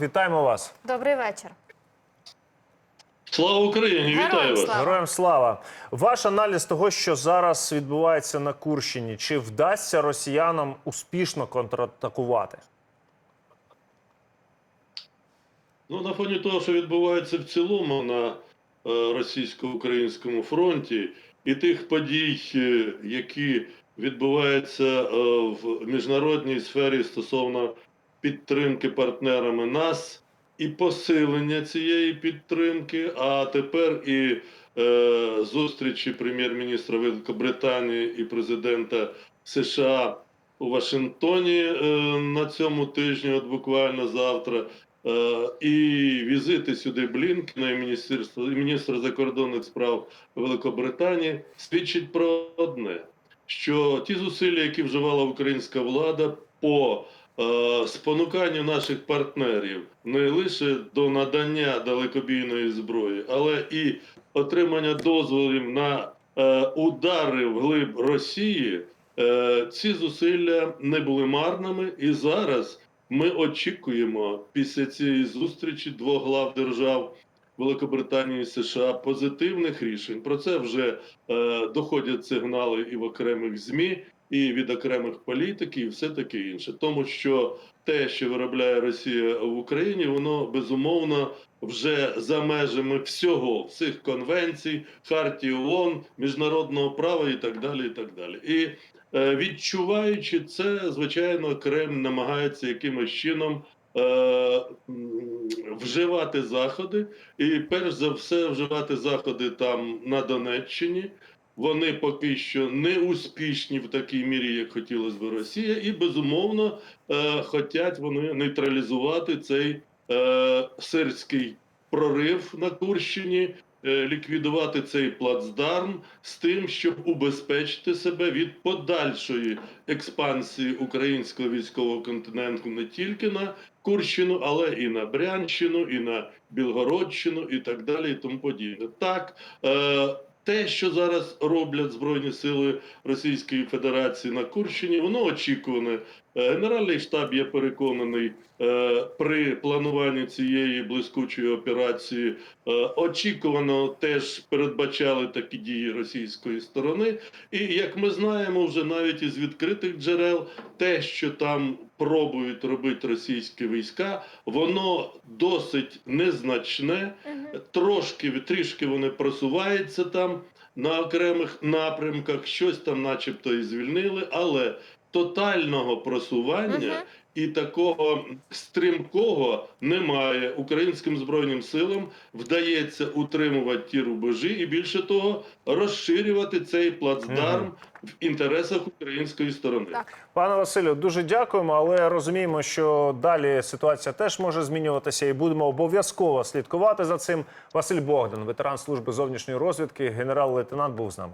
Вітаємо вас. Добрий вечір. Слава Україні! Героям Вітаю вас! слава! Героям слава. Ваш аналіз того, що зараз відбувається на Курщині, чи вдасться росіянам успішно контратакувати? Ну, на фоні того, що відбувається в цілому на е, російсько-українському фронті, і тих подій, е, які відбуваються е, в міжнародній сфері стосовно підтримки партнерами нас і посилення цієї підтримки, а тепер і е, зустрічі прем'єр-міністра Великобританії і президента США у Вашингтоні е, на цьому тижні, от буквально завтра. Е, І візити сюди Блінкена і міністерства міністра закордонних справ Великобританії свідчить про одне: що ті зусилля, які вживала українська влада по спонуканню наших партнерів не лише до надання далекобійної зброї, але і отримання дозволів на е, удари в глиб Росії, е, ці зусилля не були марними і зараз. Ми очікуємо після цієї зустрічі двох глав держав Великобританії і США позитивних рішень. Про це вже е, доходять сигнали і в окремих змі, і від окремих політиків, і все таке інше. Тому що те, що виробляє Росія в Україні, воно безумовно вже за межами всього, всіх конвенцій, хартії ООН, міжнародного права і так далі. І так далі. І Е, Відчуваючи це, звичайно, Кремль намагається якимось чином вживати заходи, і перш за все вживати заходи там на Донеччині. Вони поки що не успішні в такій мірі, як хотілося б Росія, і безумовно е, хочуть вони нейтралізувати цей е, сирський прорив на Курщині, е, ліквідувати цей плацдарм з тим, щоб убезпечити себе від подальшої експансії українського військового континенту не тільки на Курщину, але і на Брянщину, і на Білгородщину, і так далі, і тому подібне. Так. Е, те, що зараз роблять Збройні сили Російської Федерації на Курщині, воно очікуване. Е, Генеральний штаб, я переконаний, е, при плануванні цієї блискучої операції е, очікувано теж передбачали такі дії російської сторони. І як ми знаємо, вже навіть із відкритих джерел, те, що там пробують робити російські війська, воно досить незначне. Трошки трішки вони просуваються там на окремих напрямках, щось там, начебто, і звільнили, але тотального просування Мгм. і такого стрімкого немає. Українським збройним силам вдається утримувати ті рубежі, і більше того, розширювати цей плацдарм Мгм. в інтересах української сторони. Так. Пане Василю, дуже дякуємо, але розуміємо, що далі ситуація теж може змінюватися, і будемо обов'язково слідкувати за цим. Василь Богдан, ветеран служби зовнішньої розвідки, генерал-лейтенант, був з нами.